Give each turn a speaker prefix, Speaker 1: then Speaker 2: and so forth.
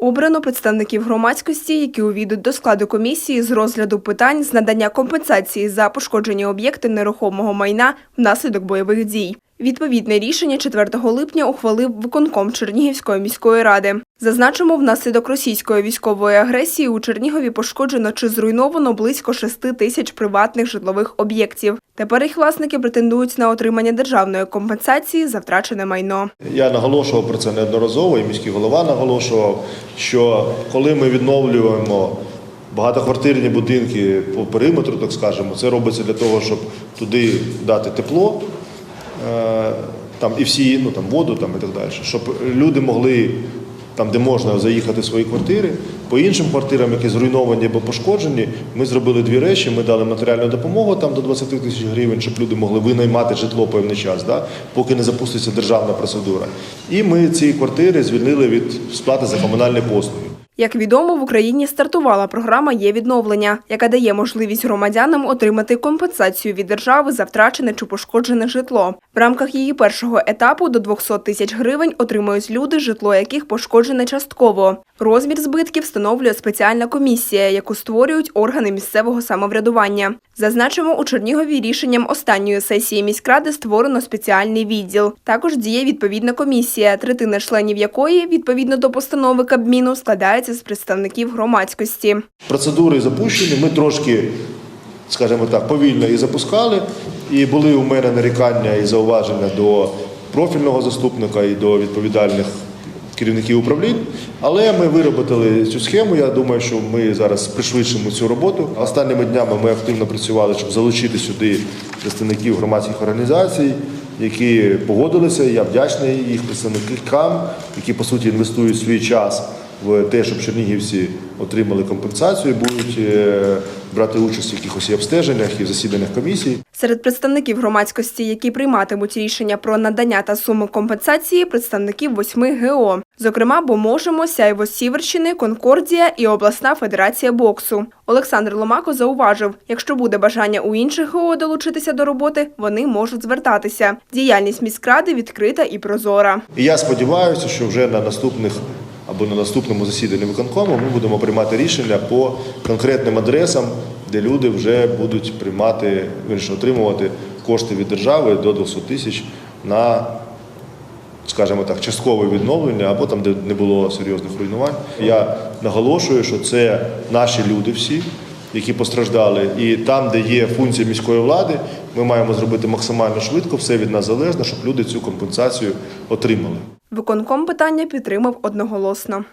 Speaker 1: Обрано представників громадськості, які увійдуть до складу комісії з розгляду питань з надання компенсації за пошкоджені об'єкти нерухомого майна внаслідок бойових дій. Відповідне рішення 4 липня ухвалив виконком Чернігівської міської ради. Зазначимо, внаслідок російської військової агресії у Чернігові пошкоджено чи зруйновано близько 6 тисяч приватних житлових об'єктів. Тепер їх власники претендують на отримання державної компенсації за втрачене майно.
Speaker 2: Я наголошував про це неодноразово, і міський голова наголошував, що коли ми відновлюємо багатоквартирні будинки по периметру, так скажемо, це робиться для того, щоб туди дати тепло, там і всі, ну там воду там і так далі, щоб люди могли. Там, де можна заїхати в свої квартири, по іншим квартирам, які зруйновані або пошкоджені, ми зробили дві речі. Ми дали матеріальну допомогу там до 20 тисяч гривень, щоб люди могли винаймати житло певний час, да, поки не запуститься державна процедура. І ми ці квартири звільнили від сплати за комунальні послуги.
Speaker 1: Як відомо, в Україні стартувала програма «Є відновлення», яка дає можливість громадянам отримати компенсацію від держави за втрачене чи пошкоджене житло. В рамках її першого етапу до 200 тисяч гривень отримують люди, житло яких пошкоджене частково. Розмір збитків встановлює спеціальна комісія, яку створюють органи місцевого самоврядування. Зазначимо, у Чернігові рішенням останньої сесії міськради створено спеціальний відділ. Також діє відповідна комісія, третина членів якої, відповідно до постанови Кабміну, складається з представників громадськості.
Speaker 2: Процедури запущені. Ми трошки, скажімо так, повільно їх запускали. І були у мене нарікання і зауваження до профільного заступника і до відповідальних керівників управлінь. Але ми виробили цю схему. Я думаю, що ми зараз пришвидшимо цю роботу. Останніми днями ми активно працювали, щоб залучити сюди представників громадських організацій, які погодилися. Я вдячний їх представникам, які по суті інвестують свій час в те, щоб чернігівці отримали компенсацію, будуть е, брати участь в якихось і обстеженнях і в засіданнях комісій.
Speaker 1: Серед представників громадськості, які прийматимуть рішення про надання та суми компенсації, представників восьми ГО. Зокрема, бо можемо Сяйво Сіверщини, Конкордія і обласна федерація боксу. Олександр Ломако зауважив, якщо буде бажання у інших ГО долучитися до роботи, вони можуть звертатися. Діяльність міськради відкрита і прозора.
Speaker 2: І я сподіваюся, що вже на наступних або на наступному засіданні виконкому ми будемо приймати рішення по конкретним адресам, де люди вже будуть приймати, вірніше, отримувати кошти від держави до 200 тисяч на, скажімо так, часткове відновлення або там, де не було серйозних руйнувань. Я наголошую, що це наші люди всі. Які постраждали, і там, де є функція міської влади, ми маємо зробити максимально швидко, все від нас залежно, щоб люди цю компенсацію отримали.
Speaker 1: Виконком питання підтримав одноголосно.